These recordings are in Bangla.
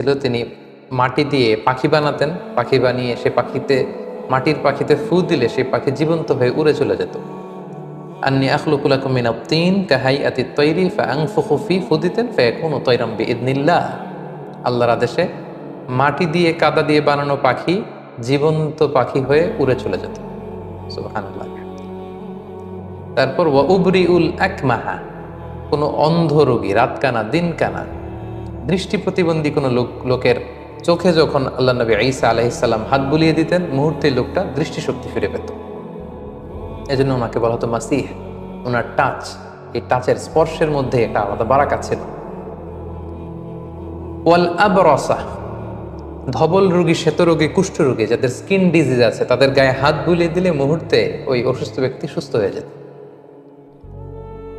ছিল, তিনি মাটি দিয়ে পাখি বানাতেন। পাখি বানিয়ে সে পাখিতে, মাটির পাখিতে ফু দিলে সেই পাখি জীবন্ত হয়ে উড়ে চলে যেত। আন্নি আখলুকুলাকুম মিন আত-তিন কাহাইয়াতি তৈরি ফি ফু দিতেন, ফায়াকুনু তায়রাম বিইذنিল্লাহ আল্লাহর আদেশে মাটি দিয়ে কাদা দিয়ে বানানো পাখি জীবন্ত পাখি হয়ে উড়ে চলে যেত। তারপর ওয়া উবরিউল আকমাহা, কোনো অন্ধ রোগী রাত কানা দিন কানা দৃষ্টি প্রতিবন্ধী কোনো লোক, লোকের চোখে যখন আল্লাহ নবী ঈসা আলাইসাল্লাম হাত বুলিয়ে দিতেন মুহূর্তে লোকটা দৃষ্টিশক্তি ফিরে পেত। এজন্য ওনাকে বলা হতো মাসিহ। ওনার টাচ এই টাচের স্পর্শের মধ্যে একটা আলাদা বারাকা ছিল। ওয়াল আবরসা, ধবল রোগী, শ্বেত রোগী, কুষ্ঠ রোগী, যাদের স্কিন ডিজিজ আছে, তাদের গায়ে হাত বুলিয়ে দিলে মুহূর্তে ওই অসুস্থ ব্যক্তি সুস্থ হয়ে যেত।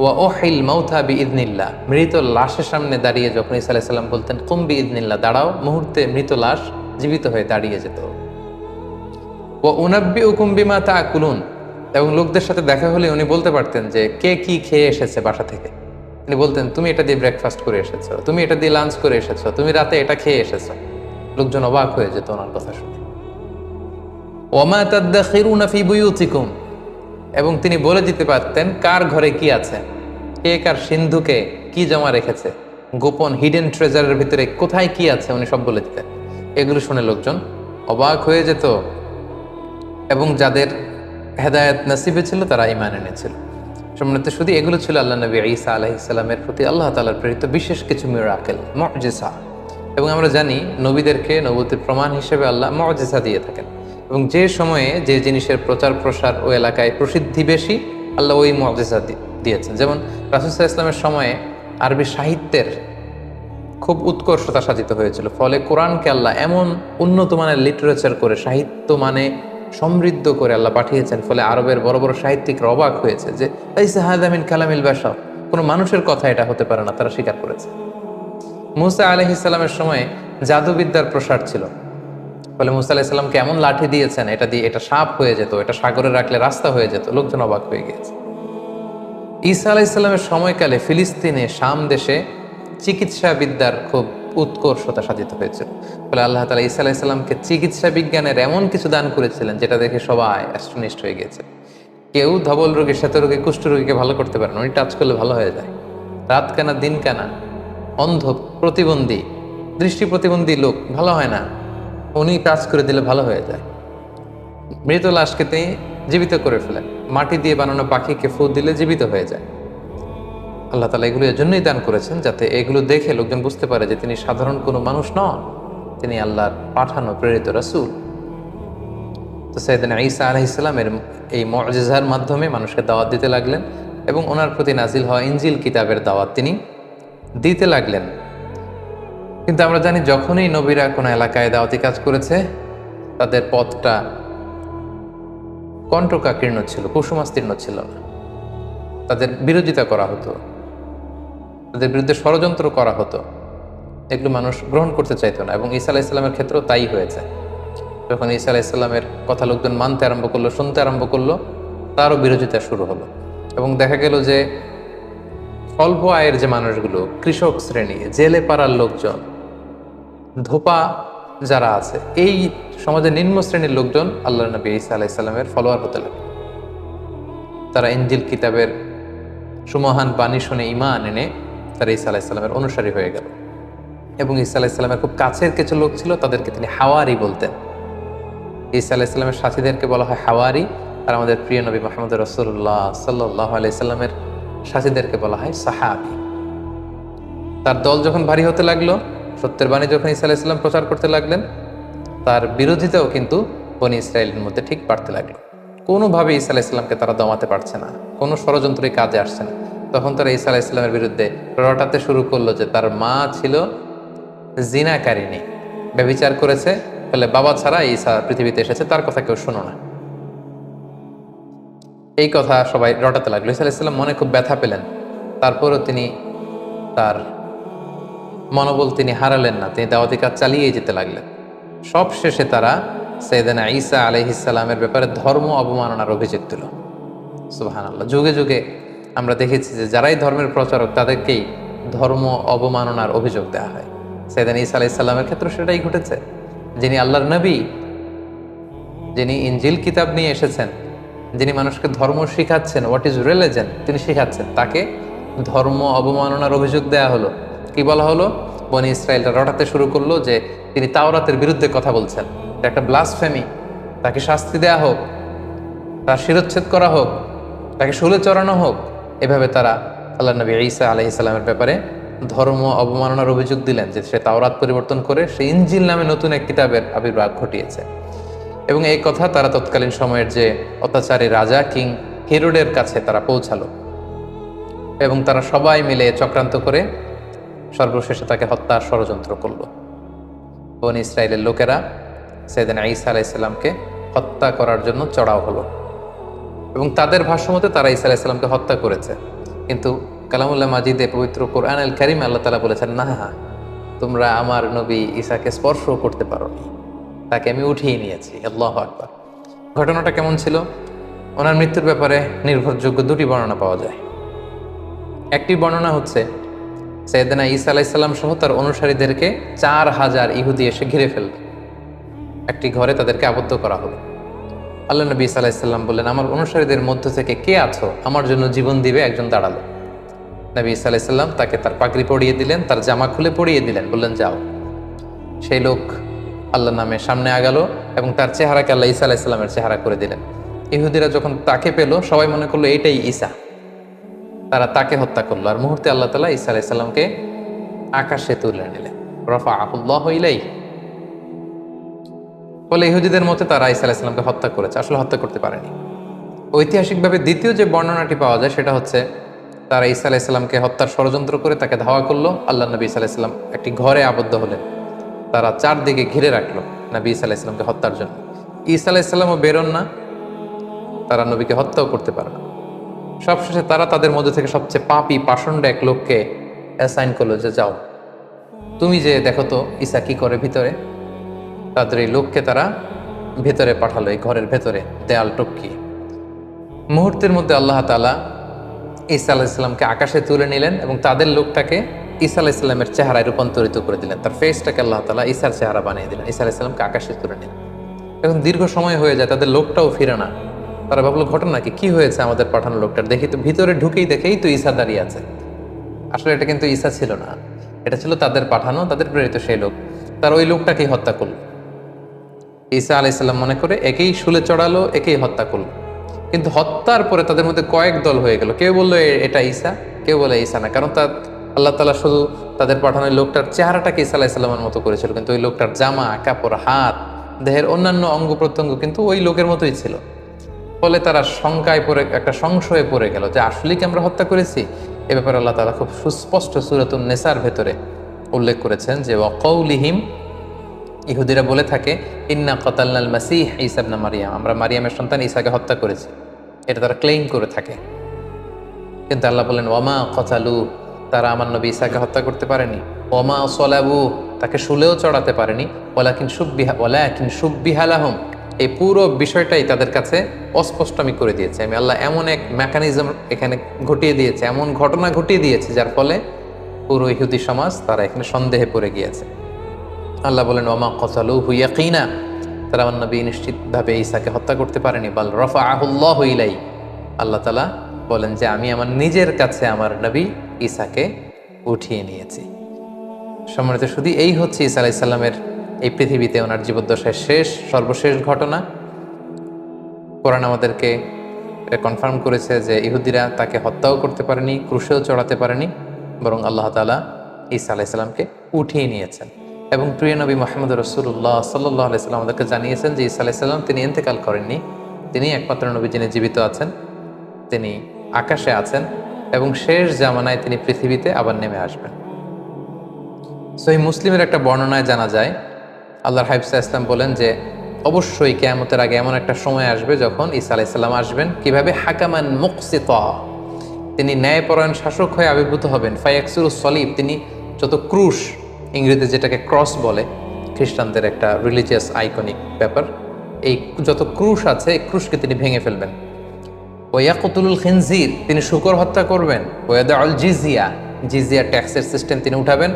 ওয়া ওহিল মাউথা বি ইদনিল্লাহ মৃত লাশের সামনে দাঁড়িয়ে যখন ইসা আলাইসাল্লাম বলতেন, কুম বি ইদনিল্লাহ দাঁড়াও। মুহূর্তে মৃত লাশ জীবিত হয়ে দাঁড়িয়ে যেত। ও উনাব্বি উকুম বিমা তা আকুলুন এবং লোকদের সাথে দেখা হলে উনি বলতে পারতেন যে, কে কি খেয়ে এসেছে বাসা থেকে? তিনি বলতেন, তুমি এটা দিয়ে ব্রেকফাস্ট করে এসেছ, তুমি এটা দিয়ে লাঞ্চ করে এসেছ, তুমি রাতে এটা খেয়ে এসেছ। লোকজন অবাক হয়ে যেত ওনার কথা শুনে। ওমা তাদ্দাখিরুনা ফি বুয়ুতিকুম। এবং তিনি বলে দিতে পারতেন, কার ঘরে কি আছে? কে কার সিন্ধুকে কি জমা রেখেছে? গোপন হিডেন ট্রেজারের ভিতরে কোথায় কি আছে? উনি সব বলে দিতেন। এগুলো শুনে লোকজন অবাক হয়ে যেত এবং যাদের হেদায়ত নসিবে ছিল, তারা ইমান এনেছিল। সম্মানিত, শুধু এগুলো ছিল আল্লাহ নবী ঈসা আলাহ ইসলামের প্রতি আল্লাহ তালার প্রেরিত বিশেষ কিছু মিরাকেল মজেসা এবং আমরা জানি নবীদেরকে নবতির প্রমাণ হিসেবে আল্লাহ মজেসা দিয়ে থাকেন। এবং যে সময়ে যে জিনিসের প্রচার প্রসার ও এলাকায় প্রসিদ্ধি বেশি, আল্লাহ ওই মজেসা দিয়েছেন। যেমন রাসুসাহ ইসলামের সময়ে আরবি সাহিত্যের খুব উৎকর্ষতা সাজিত হয়েছিল। ফলে কোরআনকে আল্লাহ এমন উন্নত মানের লিটারেচার করে, সাহিত্য মানে সমৃদ্ধ করে আল্লাহ পাঠিয়েছেন। ফলে আরবের বড় বড় সাহিত্যিকরা অবাক হয়েছে যে এই সাহাদামিন কালামিল বাসা কোনো মানুষের কথা এটা হতে পারে না, তারা স্বীকার করেছে। মুসা আলহ ইসলামের সময় জাদুবিদ্যার প্রসার ছিল। ফলে মুসা আলাহ এমন লাঠি দিয়েছেন, এটা দিয়ে এটা সাপ হয়ে যেত, এটা সাগরে রাখলে রাস্তা হয়ে যেত, লোকজন অবাক হয়ে গিয়েছে। ঈসা আলাহ ইসলামের সময়কালে ফিলিস্তিনে শাম দেশে চিকিৎসা বিদ্যার খুব উৎকর্ষতা সাজিত হয়েছিল। ফলে আল্লাহ তালা ঈসা আলাহ ইসলামকে চিকিৎসা বিজ্ঞানের এমন কিছু দান করেছিলেন যেটা দেখে সবাই অ্যাস্ট্রনিস্ট হয়ে গিয়েছে। কেউ ধবল রোগী, শ্বেত রোগী, কুষ্ঠ রোগীকে ভালো করতে পারেন উনি টাচ করলে ভালো হয়ে যায়। রাত কানা, দিন কানা, অন্ধ প্রতিবন্ধী, দৃষ্টি প্রতিবন্ধী লোক, ভালো হয় না, উনি টাচ করে দিলে ভালো হয়ে যায়। মৃত লাশকে তিনি জীবিত করে ফেলেন। মাটি দিয়ে বানানো পাখিকে ফু দিলে জীবিত হয়ে যায়। আল্লাহ তালা এগুলো এর জন্যই দান করেছেন যাতে এগুলো দেখে লোকজন বুঝতে পারে যে তিনি সাধারণ কোনো মানুষ নন, তিনি আল্লাহর পাঠানো প্রেরিত রাসুল। তো সৈয়দিন ঈসা আলহ ইসলামের এই মজেজার মাধ্যমে মানুষকে দাওয়াত দিতে লাগলেন এবং ওনার প্রতি নাজিল হওয়া ইঞ্জিল কিতাবের দাওয়াত তিনি দিতে লাগলেন। কিন্তু আমরা জানি যখনই নবীরা কোনো এলাকায় দাওয়াতি কাজ করেছে, তাদের পথটা কণ্ঠকাকীর্ণ ছিল কুসুমাস্তীর্ণ ছিল না। তাদের বিরোধিতা করা হতো। তাদের বিরুদ্ধে ষড়যন্ত্র করা হতো। এগুলো মানুষ গ্রহণ করতে চাইতো না এবং ঈসা আলাহ ইসলামের ক্ষেত্রেও তাই হয়েছে। যখন ঈসা আলাহ ইসলামের কথা লোকজন মানতে আরম্ভ করল, শুনতে আরম্ভ করল, তারও বিরোধিতা শুরু হলো। এবং দেখা গেল যে অল্প আয়ের যে মানুষগুলো, কৃষক শ্রেণি, জেলে পাড়ার লোকজন, ধোপা যারা আছে, এই সমাজের নিম্ন শ্রেণির লোকজন আল্লাহ নবী ঈসা আলাহ ইসলামের ফলোয়ার হতে লাগে তারা ইঞ্জিল কিতাবের সুমহান বাণী শুনে ইমান এনে তারা ঈসা আলাহ ইসলামের অনুসারী হয়ে গেল। এবং ঈসা আলাহ ইসলামের খুব কাছের কিছু লোক ছিল, তাদেরকে তিনি হাওয়ারি বলতেন। ঈসা আলাহ ইসলামের সাথীদেরকে বলা হয় হাওয়ারি, আর আমাদের প্রিয় নবী মোহাম্মদ রসুল্লাহ সাল্লাহ আলাই সাল্লামের সাথীদেরকে বলা হয় সাহাবি। তার দল যখন ভারী হতে লাগল সত্যের বাণী যখন ঈসা আলাহ ইসলাম প্রচার করতে লাগলেন, তার বিরোধিতাও কিন্তু বনি ইসরায়েলের মধ্যে ঠিক বাড়তে লাগল। কোনোভাবে ঈসা আলাহ ইসলামকে তারা দমাতে পারছে না, কোনো ষড়যন্ত্রই কাজে আসছে না। তখন তারা ঈসা আলাহ ইসলামের বিরুদ্ধে রটাতে শুরু করল যে তার মা ছিল জিনাকারিনী ব্যবিচার করেছে, ফলে বাবা ছাড়া ঈসা পৃথিবীতে এসেছে, তার কথা কেউ শোনো না। এই কথা সবাই রটাতে লাগল। ঈসা আলাইসাল্লাম মনে খুব ব্যথা পেলেন। তারপরও তিনি তার মনোবল তিনি হারালেন না, তিনি দাওয়াতি কাজ চালিয়ে যেতে লাগলেন। সব শেষে তারা সৈয়দানা ঈসা আলহিসাল্লামের ব্যাপারে ধর্ম অবমাননার অভিযোগ দিল সুবাহান আল্লাহ যুগে যুগে আমরা দেখেছি যে যারাই ধর্মের প্রচারক, তাদেরকেই ধর্ম অবমাননার অভিযোগ দেওয়া হয়। সেদিন ঈসা আলাইসাল্লামের ক্ষেত্রে সেটাই ঘটেছে। যিনি আল্লাহর নবী, যিনি ইঞ্জিল কিতাব নিয়ে এসেছেন, যিনি মানুষকে ধর্ম শিখাচ্ছেন হোয়াট ইজ রিলিজন তিনি শিখাচ্ছেন। তাকে ধর্ম অবমাননার অভিযোগ দেয়া হলো। কি বলা হলো? বনি ইসরায়েলটা রটাতে শুরু করল যে তিনি তাওরাতের বিরুদ্ধে কথা বলছেন। একটা ব্লাসফেমি তাকে শাস্তি দেয়া হোক, তার শিরচ্ছেদ করা হোক, তাকে শুলে চড়ানো হোক, এভাবে তারা আল্লাহ নবী ঈসা আলহ ইসলামের ব্যাপারে ধর্ম অবমাননার অভিযোগ দিলেন যে সে তাওরাত পরিবর্তন করে সে ইঞ্জিল নামে নতুন এক কিতাবের আবির্ভাব ঘটিয়েছে। এবং এই কথা তারা তৎকালীন সময়ের যে অত্যাচারী রাজা কিং হিরোডের কাছে তারা পৌঁছালো। এবং তারা সবাই মিলে চক্রান্ত করে সর্বশেষে তাকে হত্যার ষড়যন্ত্র করল। বন ইসরায়েলের লোকেরা সেদিন ঈসা আলাইসাল্লামকে হত্যা করার জন্য চড়াও হলো এবং তাদের ভাষ্যমতে তারা ঈসা আলাইসাল্লামকে হত্যা করেছে। কিন্তু কালামুল্লাহ মাজিদে পবিত্র কোরআন আল করিম আল্লাহ তালা বলেছেন, না তোমরা আমার নবী ঈসাকে স্পর্শ করতে পারো তাকে আমি উঠিয়ে নিয়েছি। আল্লাহ আকবার। ঘটনাটা কেমন ছিল? ওনার মৃত্যুর ব্যাপারে নির্ভরযোগ্য দুটি বর্ণনা পাওয়া যায়। একটি বর্ণনা হচ্ছে সৈয়দনা ঈসা আলাইসাল্লাম সহ তার অনুসারীদেরকে চার হাজার ইহুদি এসে ঘিরে ফেলল। একটি ঘরে তাদেরকে আবদ্ধ করা হলো। আল্লাহ নবী ঈসা আলাইসাল্লাম বললেন, আমার অনুসারীদের মধ্য থেকে কে আছো? আমার জন্য জীবন দিবে একজন দাঁড়াল। নবী ঈসা আলাইসাল্লাম তাকে তার পাগড়ি পরিয়ে দিলেন, তার জামা খুলে পরিয়ে দিলেন, বললেন, যাও। সেই লোক আল্লাহ নামে সামনে আগালো এবং তার চেহারাকে আল্লাহ ঈসা আলাইসাল্লামের চেহারা করে দিলেন। ইহুদিরা যখন তাকে পেল, সবাই মনে করল, এটাই ঈসা। তারা তাকে হত্যা করল। আর মুহূর্তে আল্লাহ তালা ঈসা আলাইসাল্লামকে আকাশে তুলে নিলেন। রফা আহুল্লাহ ইলাই ফলে ইহুদিদের মতে তারা ঈসা আলাইসাল্লামকে হত্যা করেছে, আসলে হত্যা করতে পারেনি। ঐতিহাসিকভাবে দ্বিতীয় যে বর্ণনাটি পাওয়া যায় সেটা হচ্ছে, তারা ঈসা আলাইসাল্লামকে হত্যার ষড়যন্ত্র করে তাকে ধাওয়া করল। আল্লাহ নবী ঈসা আলাইসাল্লাম একটি ঘরে আবদ্ধ হলেন। তারা চারদিকে ঘিরে রাখল নবী ঈসা আলাইসাল্লামকে হত্যার জন্য। ঈসা আলাইসাল্লামও বেরোন না, তারা নবীকে হত্যাও করতে পারে না। সবশেষে তারা তাদের মধ্যে থেকে সবচেয়ে পাপি পাষণ্ড এক লোককে অ্যাসাইন করল যে, যাও, তুমি যে দেখো তো ঈসা কি করে ভিতরে? তাদের এই লোককে তারা ভেতরে পাঠালো, এই ঘরের ভেতরে, দেয়াল টপকি। মুহূর্তের মধ্যে আল্লাহ তালা ঈসা আলাইসাল্লামকে আকাশে তুলে নিলেন এবং তাদের লোকটাকে ঈসা আলাইসাল্লামের চেহারায় রূপান্তরিত করে দিলেন। তার ফেসটাকে আল্লাহ তালা ঈসার চেহারা বানিয়ে দিলেন। ঈসা আলাইসাল্লামকে আকাশে তুলে নিলেন। এখন দীর্ঘ সময় হয়ে যায়, তাদের লোকটাও ফিরে না। তারা ভাবলো, ঘটনা কি? হয়েছে আমাদের পাঠানো লোকটার? দেখি তো, ভিতরে ঢুকেই দেখেই তো ঈসা দাঁড়িয়ে আছে। আসলে এটা কিন্তু ঈসা ছিল না। এটা ছিল তাদের পাঠানো, তাদের প্রেরিত সেই লোক। তার ওই লোকটাকেই হত্যা করল। ঈসা আলাইসাল্লাম মনে করে একেই শুলে চড়ালো, একেই হত্যা করল। কিন্তু হত্যার পরে তাদের মধ্যে কয়েক দল হয়ে গেল। কেউ বলল এটা ঈসা কেউ বলে ঈসা না। কারণ তার আল্লাহ তালা শুধু তাদের পাঠানো লোকটার চেহারাটাকে ঈসা আলাইসাল্লামের মতো করেছিল। কিন্তু ওই লোকটার জামা, কাপড়, হাত, দেহের অন্যান্য অঙ্গ প্রত্যঙ্গ কিন্তু ওই লোকের মতোই ছিল। ফলে তারা শঙ্কায় পড়ে, একটা সংশয়ে পড়ে গেল যে আসলেই কি আমরা হত্যা করেছি? এ ব্যাপারে আল্লাহ তালা খুব সুস্পষ্ট সুরাতুন নেসার ভেতরে উল্লেখ করেছেন যে ওয়াকৌলিহিম ইহুদিরা বলে থাকে, ইন্না কতাল্লাল মাসিহ ইসাবনা মারিয়াম। আমরা মারিয়ামের সন্তান ঈসাকে হত্যা করেছি। এটা তারা ক্লেইম করে থাকে। কিন্তু আল্লাহ বলেন ওমা কতালু। তারা আমার নবী ঈসাকে হত্যা করতে পারেনি। ওমা সলাবু। তাকে শুলেও চড়াতে পারেনি। ওলাকিন সুব্বিহা ওলাকিন সুব্বিহালাহম এই পুরো বিষয়টাই তাদের কাছে অস্পষ্ট আমি করে দিয়েছি। আমি আল্লাহ এমন এক মেকানিজম এখানে ঘটিয়ে দিয়েছে, এমন ঘটনা ঘটিয়ে দিয়েছে, যার ফলে পুরো ইহুদি সমাজ তারা এখানে সন্দেহে পড়ে গিয়েছে। আল্লাহ বলেন ওমা কসালু হুইয়াকিনা তারা আমার নবী নিশ্চিতভাবে ঈসাকে হত্যা করতে পারেনি। বল রফা আহুল্লাহ ইলাই আল্লাহ তালা বলেন যে, আমি আমার নিজের কাছে আমার নবী ঈসাকে উঠিয়ে নিয়েছি। সম্মানিত শুধু এই হচ্ছে ঈসা আলাইসাল্লামের এই পৃথিবীতে ওনার জীবদ্দশায় শেষ, সর্বশেষ ঘটনা। কোরআন আমাদেরকে কনফার্ম করেছে যে ইহুদিরা তাকে হত্যাও করতে পারেনি, ক্রুশেও চড়াতে পারেনি, বরং আল্লাহ তালা ঈসা আলাইসাল্লামকে উঠিয়ে নিয়েছেন। এবং প্রিয় নবী মোহাম্মদ রসুল্লাহ সাল্লাহ আলাইসাল্লাম আমাদেরকে জানিয়েছেন যে ঈসা আলাইসাল্লাম তিনি ইন্তেকাল করেননি। তিনি একমাত্র নবী যিনি জীবিত আছেন, তিনি আকাশে আছেন এবং শেষ জামানায় তিনি পৃথিবীতে আবার নেমে আসবেন। সহি মুসলিমের একটা বর্ণনায় জানা যায় আল্লাহর হাইফসা ইসলাম বলেন যে, অবশ্যই কেয়ামতের আগে এমন একটা সময় আসবে যখন ঈসা আলাইসাল্লাম আসবেন। কীভাবে? হাকামান মুকসিত। তিনি ন্যায়পরায়ণ শাসক হয়ে আবির্ভূত হবেন। ফায়াকসুর সলিব, তিনি যত ক্রুশ ইংরেজিতে যেটাকে ক্রস বলে, খ্রিস্টানদের একটা রিলিজিয়াস আইকনিক ব্যাপার। এই যত ক্রুশ আছে, এই ক্রুশকে তিনি ভেঙে ফেলবেন। ওয়াকুতুল খিনজির, তিনি শুকর হত্যা করবেন। ওয়াদা আল জিজিয়া জিজিয়া ট্যাক্সের সিস্টেম তিনি উঠাবেন।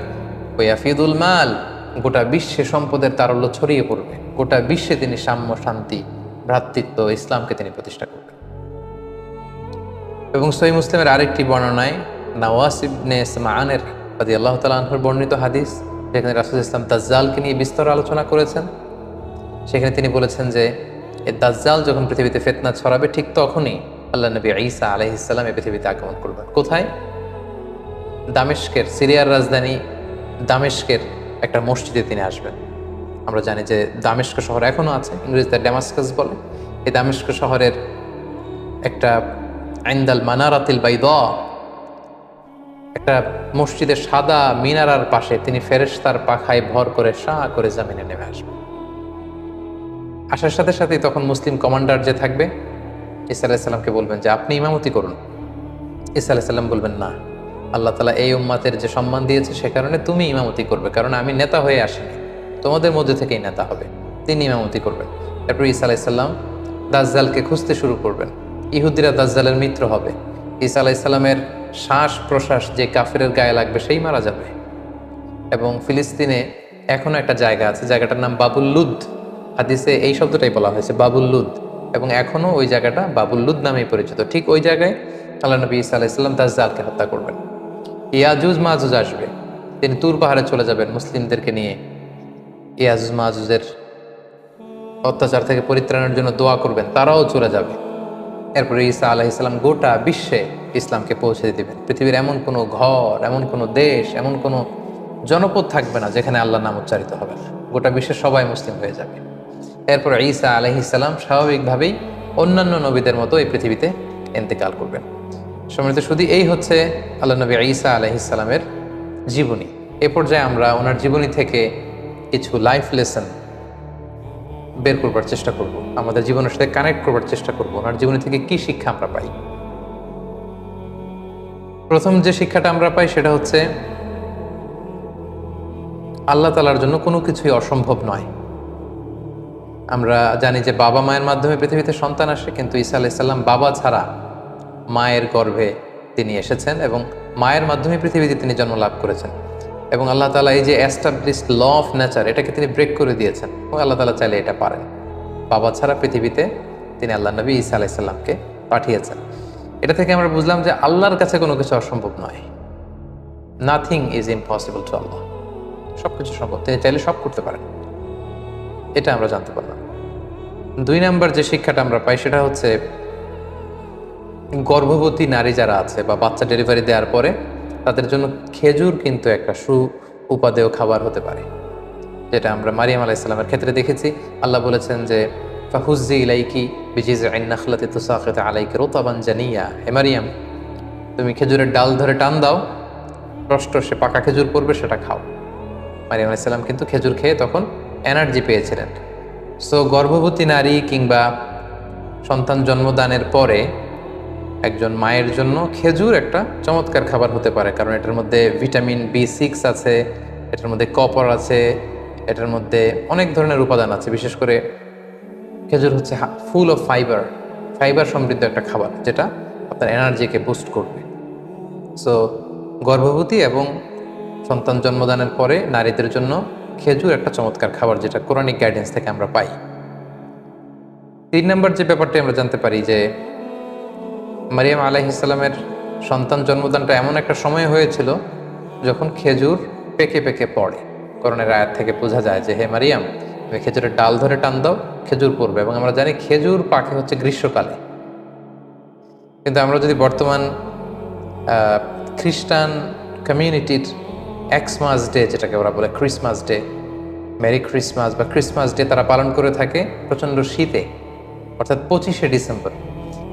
ওয়াফিদুল মাল গোটা বিশ্বে সম্পদের তারল্য ছড়িয়ে পড়বে। গোটা বিশ্বে তিনি সাম্য, শান্তি, ভ্রাতৃত্ব, ইসলামকে তিনি প্রতিষ্ঠা করবেন। এবং সহি মুসলিমের আরেকটি বর্ণনায় নওয়াস ইবনে ইসমানের রাদি আল্লাহ তালাহর বর্ণিত হাদিস, যেখানে রাসুল ইসলাম দাজ্জালকে নিয়ে বিস্তর আলোচনা করেছেন। সেখানে তিনি বলেছেন যে এই দাজ্জাল যখন পৃথিবীতে ফেতনা ছড়াবে, ঠিক তখনই আল্লাহ নবী ঈসা আলহিসাল্লাম এই পৃথিবীতে আগমন করবেন। কোথায়? দামেস্কের, সিরিয়ার রাজধানী দামেস্কের একটা মসজিদে তিনি আসবেন। আমরা জানি যে দামেস্ক শহর এখনও আছে ইংরেজিতে ড্যামাস্কাস বলে। এই দামেস্ক শহরের একটা আইন্দাল মানারাতিল বাইদ, একটা মসজিদের সাদা মিনারার পাশে তিনি ফেরেশতার পাখায় ভর করে শাহ করে জামিনে নেমে আসবেন। আসার সাথে সাথেই তখন মুসলিম কমান্ডার যে থাকবে ইসা আলাইসাল্লামকে বলবেন যে, আপনি ইমামতি করুন। ইসা আলাইসাল্লাম বলবেন, না। আল্লাহ তালা এই উম্মাতের যে সম্মান দিয়েছে, সে কারণে তুমি ইমামতি করবে। কারণ আমি নেতা হয়ে আসিনি। তোমাদের মধ্যে থেকেই নেতা হবে। তিনি ইমামতি করবেন। তারপর ইসা আলাইসাল্লাম দাজ্জালকে খুঁজতে শুরু করবেন। ইহুদিরা দাজ্জালের মিত্র হবে। ইসা আলাইসাল্লামের শ্বাস প্রশ্বাস যে কাফিরের গায়ে লাগবে, সেই মারা যাবে। এবং ফিলিস্তিনে এখনও একটা জায়গা আছে, জায়গাটার নাম বাবুল্লুদ হাদিসে এই শব্দটাই বলা হয়েছে বাবুল্লুদ এবং এখনও ওই জায়গাটা বাবুল্লুদ নামেই পরিচিত। ঠিক ওই জায়গায় আল্লাহ নবী ইসা আলাইসাল্লাম দাজ্জালকে হত্যা করবেন। ইয়াজুজ মাজুজ আসবে। তিনি তুর পাহাড়ে চলে যাবেন মুসলিমদেরকে নিয়ে। ইয়াজুজ মাজুজের অত্যাচার থেকে পরিত্রাণের জন্য দোয়া করবেন, তারাও চলে যাবে। এরপরে ঈসা আলাহ ইসলাম গোটা বিশ্বে ইসলামকে পৌঁছে দিবেন। পৃথিবীর এমন কোনো ঘর, এমন কোনো দেশ, এমন কোনো জনপদ থাকবে না যেখানে আল্লাহ নাম উচ্চারিত হবে না। গোটা বিশ্বের সবাই মুসলিম হয়ে যাবে। এরপর ঈসা আলহ ইসলাম স্বাভাবিকভাবেই অন্যান্য নবীদের মতো এই পৃথিবীতে এন্তেকাল করবেন। সম্মানিত শুধু এই হচ্ছে আল্লাহ নবী ঈসা আলহিসাল্লামের জীবনী। এ পর্যায়ে আমরা ওনার জীবনী থেকে কিছু লাইফ লেসন বের করবার চেষ্টা করব, আমাদের জীবনের সাথে কানেক্ট করবার চেষ্টা করব, ওনার জীবনী থেকে কি শিক্ষা আমরা পাই। প্রথম যে শিক্ষাটা আমরা পাই সেটা হচ্ছে, আল্লাহ তালার জন্য কোনো কিছুই অসম্ভব নয়। আমরা জানি যে বাবা মায়ের মাধ্যমে পৃথিবীতে সন্তান আসে, কিন্তু ঈসা আলাইসাল্লাম বাবা ছাড়া মায়ের গর্ভে তিনি এসেছেন এবং মায়ের মাধ্যমে পৃথিবীতে তিনি জন্ম লাভ করেছেন। এবং আল্লাহ তালা এই যে অ্যাস্টাবলিশড ল অফ নেচার এটাকে তিনি ব্রেক করে দিয়েছেন এবং আল্লাহ তালা চাইলে এটা পারেন। বাবা ছাড়া পৃথিবীতে তিনি আল্লাহ নবী ঈসা আলাইসাল্লামকে পাঠিয়েছেন। এটা থেকে আমরা বুঝলাম যে আল্লাহর কাছে কোনো কিছু অসম্ভব নয়। নাথিং ইজ ইম্পসিবল টু আল্লাহ সব কিছু সম্ভব। তিনি চাইলে সব করতে পারেন। এটা আমরা জানতে পারলাম। দুই নাম্বার যে শিক্ষাটা আমরা পাই সেটা হচ্ছে গর্ভবতী নারী যারা আছে বা বাচ্চা ডেলিভারি দেওয়ার পরে, তাদের জন্য খেজুর কিন্তু একটা সু উপাদেয় খাবার হতে পারে, যেটা আমরা মারিয়াম আলাইসাল্লামের ক্ষেত্রে দেখেছি। আল্লাহ বলেছেন যে ফাহুজি ইলাইকি বিজিজ আইনাখলাতে তুসাখতে আলাইকে রোতাবান জানিয়া। হে মারিয়াম, তুমি খেজুরের ডাল ধরে টান দাও, রষ্ট, সে পাকা খেজুর পড়বে, সেটা খাও। মারিয়াম আলাইসাল্লাম কিন্তু খেজুর খেয়ে তখন এনার্জি পেয়েছিলেন। সো গর্ভবতী নারী কিংবা সন্তান জন্মদানের পরে একজন মায়ের জন্য খেজুর একটা চমৎকার খাবার হতে পারে। কারণ এটার মধ্যে ভিটামিন বি সিক্স আছে, এটার মধ্যে কপার আছে, এটার মধ্যে অনেক ধরনের উপাদান আছে। বিশেষ করে খেজুর হচ্ছে ফুল অফ ফাইবার ফাইবার সমৃদ্ধ একটা খাবার যেটা আপনার এনার্জিকে বুস্ট করবে। সো গর্ভবতী এবং সন্তান জন্মদানের পরে নারীদের জন্য খেজুর একটা চমৎকার খাবার যেটা কোরআনিক গাইডেন্স থেকে আমরা পাই। তিন নম্বর যে ব্যাপারটি আমরা জানতে পারি যে মারিয়াম আলাইহিসাল্লামের সন্তান জন্মদানটা এমন একটা সময় হয়েছিল যখন খেজুর পেকে পেকে পড়ে। করণের আয়াত থেকে বোঝা যায় যে, হে মারিয়াম, তুমি খেজুরের ডাল ধরে টান দাও, খেজুর পড়বে। এবং আমরা জানি খেজুর পাকে হচ্ছে গ্রীষ্মকালে। কিন্তু আমরা যদি বর্তমান খ্রিস্টান কমিউনিটির এক্সমাস ডে, যেটাকে ওরা বলে ক্রিসমাস ডে, মেরি ক্রিসমাস বা ক্রিসমাস ডে তারা পালন করে থাকে প্রচণ্ড শীতে, অর্থাৎ পঁচিশে ডিসেম্বর।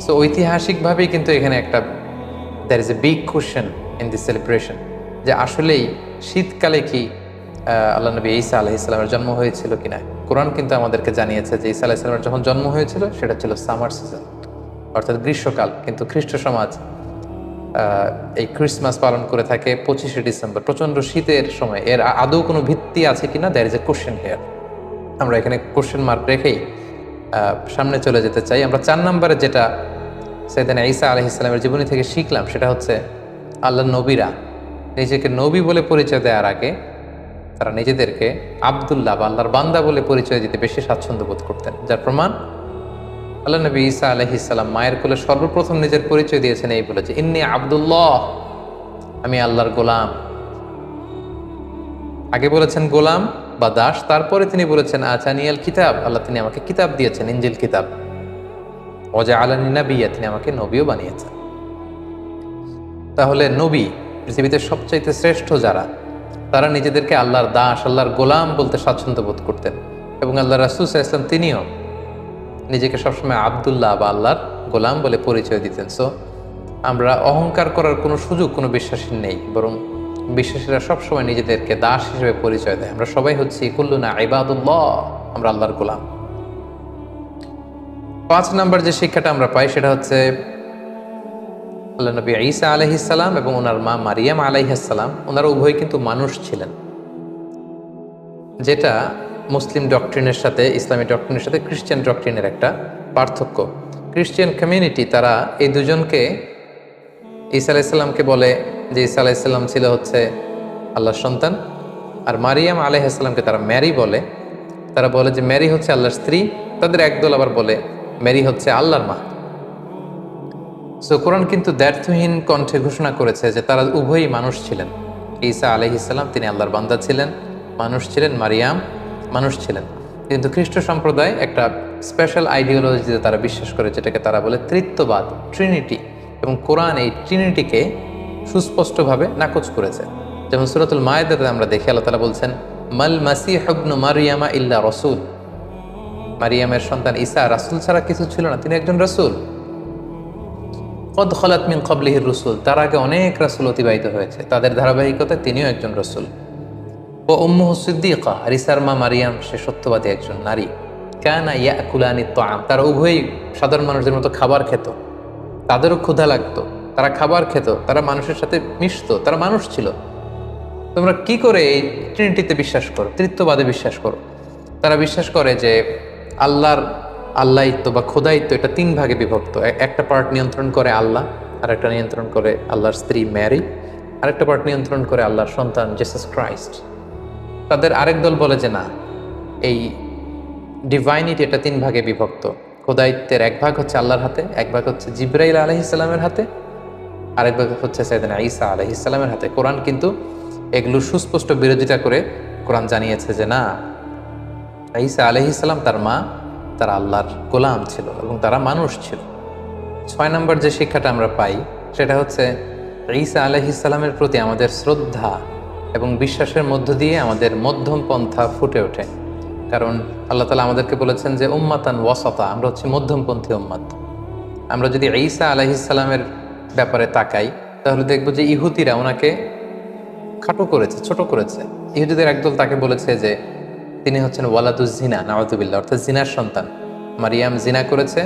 সো ঐতিহাসিকভাবেই কিন্তু এখানে একটা there is a big question in this celebration যে আসলেই শীতকালে কি আল্লাহ নবী ঈসা আলাহ ইসলামের জন্ম হয়েছিল কি না কোরআন কিন্তু আমাদেরকে জানিয়েছে যে ঈসা আলাহ ইসলামের যখন জন্ম হয়েছিল, সেটা ছিল সামার সিজন অর্থাৎ গ্রীষ্মকাল। কিন্তু খ্রিস্ট সমাজ এই ক্রিসমাস পালন করে থাকে পঁচিশে ডিসেম্বর, প্রচণ্ড শীতের সময়। এর আদৌ কোনো ভিত্তি আছে কিনা? There is a question here আমরা এখানে কোশ্চেন মার্ক রেখেই সামনে চলে যেতে চাই। আমরা চার নম্বরে যেটা সেদিন ঈসা আলহ ইসলামের জীবনী থেকে শিখলাম, সেটা হচ্ছে আল্লাহ নবীরা নিজেকে নবী বলে পরিচয় দেওয়ার আগে তারা নিজেদেরকে আবদুল্লাহ বা আল্লাহর বান্দা বলে পরিচয় দিতে বেশি স্বাচ্ছন্দ্য বোধ করতেন। যার প্রমাণ? আল্লাহ নবী ঈসা আলহিসাল্লাম মায়ের কোলে সর্বপ্রথম নিজের পরিচয় দিয়েছেন, এই বলে যে, ইন্নি আবদুল্লাহ, আমি আল্লাহর গোলাম। আগে বলেছেন গোলাম বা দাস, তারপরে তিনি বলেছেন আচানিয়াল কিতাব। আল্লাহ তিনি আমাকে কিতাব দিয়েছেন ইঞ্জিল কিতাব। অজা আলানি নাবিয়া, তিনি আমাকে নবীও বানিয়েছেন। তাহলে নবী পৃথিবীতে সবচাইতে শ্রেষ্ঠ যারা, তারা নিজেদেরকে আল্লাহর দাস, আল্লাহর গোলাম বলতে স্বাচ্ছন্দ্য বোধ করতেন এবং আল্লাহ রাসুল ইসলাম তিনিও নিজেকে সবসময় আবদুল্লাহ বা আল্লাহর গোলাম বলে পরিচয় দিতেন। সো আমরা অহংকার করার কোনো সুযোগ, কোনো বিশ্বাসী নেই, বরং বিশ্বাসীরা সবসময় নিজেদেরকে দাস হিসেবে পরিচয় দেয়। আমরা সবাই হচ্ছি কুল্লুনা ইবাদুল্লাহ, আমরা আল্লাহর গোলাম। পাঁচ নাম্বার যে শিক্ষাটা আমরা পাই, সেটা হচ্ছে আল্লাহ নবী ঈসা আলহিসাল্লাম এবং ওনার মা মারিয়াম আলাইহাসাল্লাম ওনারা উভয় কিন্তু মানুষ ছিলেন। যেটা মুসলিম ডক্ট্রিনের সাথে, ইসলামী ডক্ট্রিনের সাথে, খ্রিস্টান ডক্ট্রিনের একটা পার্থক্য। খ্রিস্টান কমিউনিটি, তারা এই দুজনকে ঈসা আলাইসাল্লামকে বলে যে ঈসা আলাইসাল্লাম ছিল হচ্ছে আল্লাহর সন্তান, আর মারিয়াম আলাইহাসাল্লামকে তারা ম্যারি বলে। তারা বলে যে ম্যারি হচ্ছে আল্লাহর স্ত্রী, তাদের একদল আবার বলে ম্যারি হচ্ছে আল্লাহর মা। সো কোরআন কিন্তু দ্ব্যর্থহীন কণ্ঠে ঘোষণা করেছে যে তারা উভয়ই মানুষ ছিলেন। ঈসা আলহিসাল্লাম তিনি আল্লাহর বান্দা ছিলেন। মানুষ ছিলেন মারিয়াম, মানুষ ছিলেন। কিন্তু খ্রিস্ট সম্প্রদায় একটা স্পেশাল আইডিওলজিতে তারা বিশ্বাস করে, যেটাকে তারা বলে তৃত্ববাদ ট্রিনিটি এবং কোরআন এই ট্রিনিটিকে সুস্পষ্টভাবে নাকচ করেছে। যেমন সুরতুল মায়েদাতে আমরা দেখি, আল্লাহ তালা বলছেন, মাল মাসি হবনু মারিয়ামা ইল্লা রসুল। মারিয়ামের সন্তান ঈসা রাসুল ছাড়া কিছু ছিল না, তিনি একজন রসুল। কদ খলাত মিন কবলিহির রসুল, তার আগে অনেক রাসুল অতিবাহিত হয়েছে, তাদের ধারাবাহিকতায় তিনিও একজন রসুল। ও উম্মু সিদ্দিকা রিসার মা মারিয়াম, সে সত্যবাদী একজন নারী। কানা ইয়া কুলানি তাম তারা উভয়ই সাধারণ মানুষদের মতো খাবার খেত। তাদেরও ক্ষুধা লাগতো, তারা খাবার খেত, তারা মানুষের সাথে মিশতো, তারা মানুষ ছিল। তোমরা কি করে এই ট্রিনিটিতে বিশ্বাস করো, তৃত্ববাদে বিশ্বাস করো? তারা বিশ্বাস করে যে আল্লাহর আল্লাহিত্ব বা খোদায়িত্ব এটা তিন ভাগে বিভক্ত। একটা পার্ট নিয়ন্ত্রণ করে আল্লাহ, আর একটা নিয়ন্ত্রণ করে আল্লাহর স্ত্রী ম্যারি আরেকটা পার্ট নিয়ন্ত্রণ করে আল্লাহর সন্তান জেসাস ক্রাইস্ট তাদের আরেক দল বলে যে, না, এই ডিভাইনিটি এটা তিন ভাগে বিভক্ত। খোদায়িত্বের এক ভাগ হচ্ছে আল্লাহর হাতে, এক ভাগ হচ্ছে জিব্রাইল আলহিসাল্লামের হাতে, আরেক ভাগ হচ্ছে সাইদানা ঈসা আলহিসাল্লামের হাতে। কোরআন কিন্তু এগুলো সুস্পষ্ট বিরোধিতা করে কোরআন জানিয়েছে যে, না ঈসা আলহিসাল্লাম তার মা, তার আল্লাহর গোলাম ছিল এবং তারা মানুষ ছিল। ছয় নম্বর যে শিক্ষাটা আমরা পাই, সেটা হচ্ছে ঈসা আলহিসাল্লামের প্রতি আমাদের শ্রদ্ধা এবং বিশ্বাসের মধ্য দিয়ে আমাদের মধ্যম পন্থা ফুটে ওঠে। কারণ আল্লাহ তালা আমাদেরকে বলেছেন যে, উম্মাতান ওয়াসতা আমরা হচ্ছে মধ্যমপন্থী উম্মাত। আমরা যদি ঈসা আলহিসাল্লামের ব্যাপারে তাকাই, তাহলে দেখব যে ইহুদিরা ওনাকে খাটো করেছে, ছোট করেছে। ইহুদিদের একদল তাকে বলেছে যে তিনি হচ্ছেন ওয়ালাদুজ জিনা নওয়াজুবিল্লা অর্থাৎ জিনার সন্তান। মারিয়াম জিনা করেছে,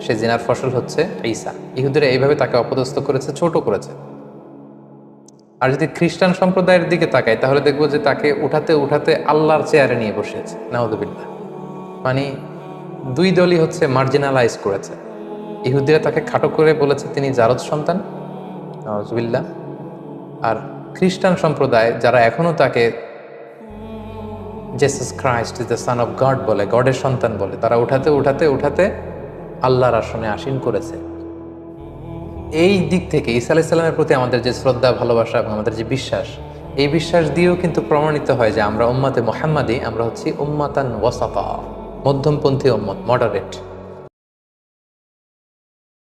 সে জিনার ফসল হচ্ছে ঈসা। ইহুদিরা এইভাবে তাকে অপদস্থ করেছে, ছোট করেছে। আর যদি খ্রিস্টান সম্প্রদায়ের দিকে তাকাই, তাহলে দেখব যে তাকে উঠাতে উঠাতে আল্লাহর চেয়ারে নিয়ে বসেছে নাউদুবিল্লাহ মানে দুই দলই হচ্ছে মার্জিনালাইজ করেছে। ইহুদিরা তাকে খাটো করে বলেছে, তিনি জারদ সন্তান, নওয়াজুবিল্লাহ। আর খ্রিস্টান সম্প্রদায় যারা এখনও তাকে Jesus Christ is the son of God বলে, গডের সন্তান বলে। তারা উঠাতে উঠাতে উঠাতে আল্লাহর আসনে আসীন করেছে। এই দিক থেকে ঈসা আলাইসাল্লামের প্রতি আমাদের যে শ্রদ্ধা, ভালোবাসা এবং আমাদের যে বিশ্বাস, এই বিশ্বাস দিয়েও কিন্তু প্রমাণিত হয় যে আমরা উম্মাতে মোহাম্মাদি, আমরা হচ্ছি উম্মাতান ওয়াসাফা মধ্যমপন্থী উম্মত মডারেট